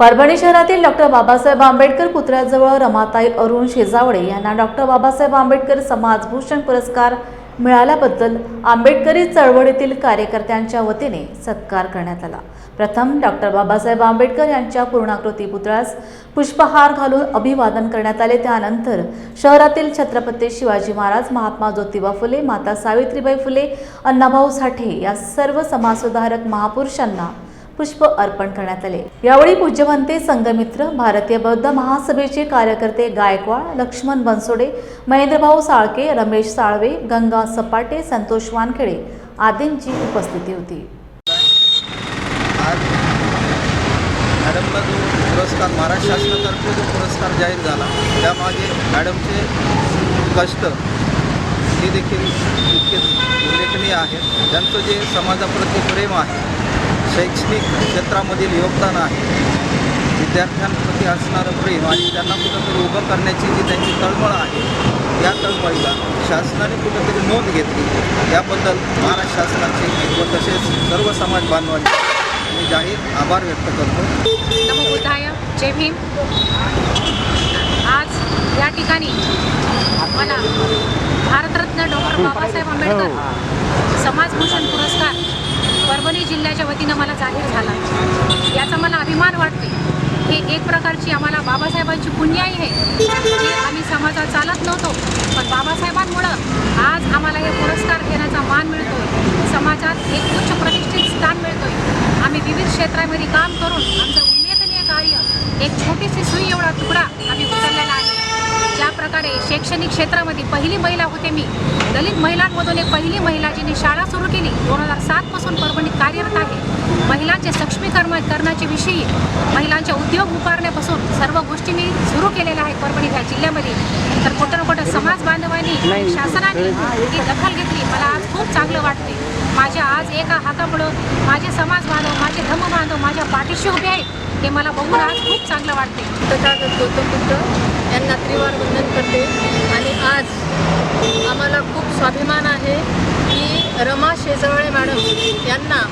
परभणी शहरातील डॉक्टर बाबासाहेब आंबेडकर पुतळ्याजवळ रमाताई अरुण शेजावडे यांना डॉक्टर बाबासाहेब आंबेडकर समाजभूषण पुरस्कार मिळाल्याबद्दल आंबेडकरी चळवळीतील कार्यकर्त्यांच्या वतीने सत्कार करण्यात आला. प्रथम डॉक्टर बाबासाहेब आंबेडकर यांच्या पूर्णाकृती पुतळ्यास पुष्पहार घालून अभिवादन करण्यात आले. त्यानंतर शहरातील छत्रपती शिवाजी महाराज महात्मा ज्योतिबा फुले माता सावित्रीबाई फुले अण्णाभाऊ साठे या सर्व समाजसुधारक महापुरुषांना पुष्प अर्पण करण्यात आले. यावेळी पूज्यवंते संघमित्र भारतीय बौद्ध महासभेचे कार्यकर्ते गायकवाड लक्ष्मण बनसोडे महेंद्रभाऊ साळके रमेश साळवे गंगा सपाटे संतोष वानखेडे आदींची उपस्थिती होती. मॅडमला जो पुरस्कार महाराष्ट्र शासनातर्फे जो पुरस्कार जाहीर झाला त्यामागे मॅडमचे कष्ट हे देखील तितकेच उल्लेखनीय आहे. त्यांचं जे समाजाप्रती प्रेम आहे शैक्षणिक क्षेत्रामधील योगदान आहे. विद्यार्थ्यांप्रती असणारं प्रेम आणि त्यांना कुठंतरी उभं करण्याची जी त्यांची तळमळ आहे या तळमळीला शासनाने कुठंतरी नोंद घेतली. याबद्दल महाराष्ट्र शासनाचे व तसेच सर्व समाज बांधवांचे मी जाहीर आभार व्यक्त करतो. नमो बुद्धाय जय भीम. आज या ठिकाणी मला भारतरत्न डॉक्टर बाबासाहेब आंबेडकर समाजभूषण पुरस्कार परभणी जिल्ह्याच्या वतीनं मला जाहीर झाला. याचा मला अभिमान वाटते हे एक प्रकारची आम्हाला बाबासाहेबांची पुण्याई आहे. जे आम्ही समाजात चालत नव्हतो पण बाबासाहेबांमुळं आज आम्हाला हे पुरस्कार घेण्याचा मान मिळतो समाजात एक उच्च प्रतिष्ठित स्थान मिळतोय. आम्ही विविध क्षेत्रामध्ये काम करून आमचं उल्लेखनीय कार्य एक छोटीशी सुई एवढा तुकडा आम्ही प्रकारे शैक्षणिक क्षेत्रामध्ये पहिली महिला होते मी. दलित महिलांमधून एक पहिली महिला जिने शाळा सुरू केली. दोन हजार सातपासून परभणीत कार्यरत आहे. महिलांचे सक्षमीकरण करण्याच्या विषयी महिलांच्या उद्योग उभारण्यापासून सर्व गोष्टी मी सुरू केलेल्या आहेत परभणी ह्या जिल्ह्यामध्ये. तर कुठं ना कुठं समाज बांधवांनी शासनाने ही दखल घेतली. मला आज खूप चांगलं वाटते माझ्या आज एका हातामुळं माझे समाज बांधव माझे धम्म बांधव माझ्या पाठीशी उभे आहेत हे मला बघून आज खूप चांगलं वाटते तथागत गौतम बुद्ध यांना त्रिवार वंदन करते. आणि आज आम्हाला खूप स्वाभिमान आहे की रमा शेजवळे मॅडम यांना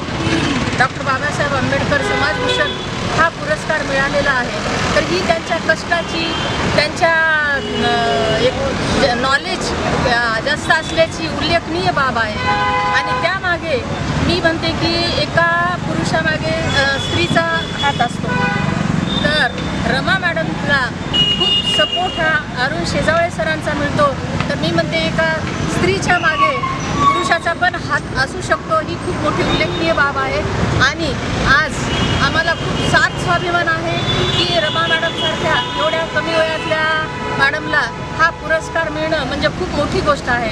डॉक्टर बाबासाहेब आंबेडकर समाजभूषण हा पुरस्कार मिळालेला आहे. तर ही त्यांच्या कष्टाची त्यांच्या एक नॉलेज जास्त असल्याची उल्लेखनीय बाब आहे. मागे मी म्हणते की एका पुरुषामागे स्त्रीचा हात असतो. तर रमा मॅडमला खूप सपोर्ट हा अरुण शेजावळे सरांचा मिळतो. तर मी म्हणते एका स्त्रीच्या मागे पुरुषाचा पण हात असू शकतो. ही खूप मोठी उल्लेखनीय बाब आहे. आणि आज आम्हाला खूप साथ स्वाभिमान आहे की रमा मॅडमसारख्या एवढ्या कमी वयातल्या मॅडमला हा पुरस्कार मिळणं म्हणजे खूप मोठी गोष्ट आहे.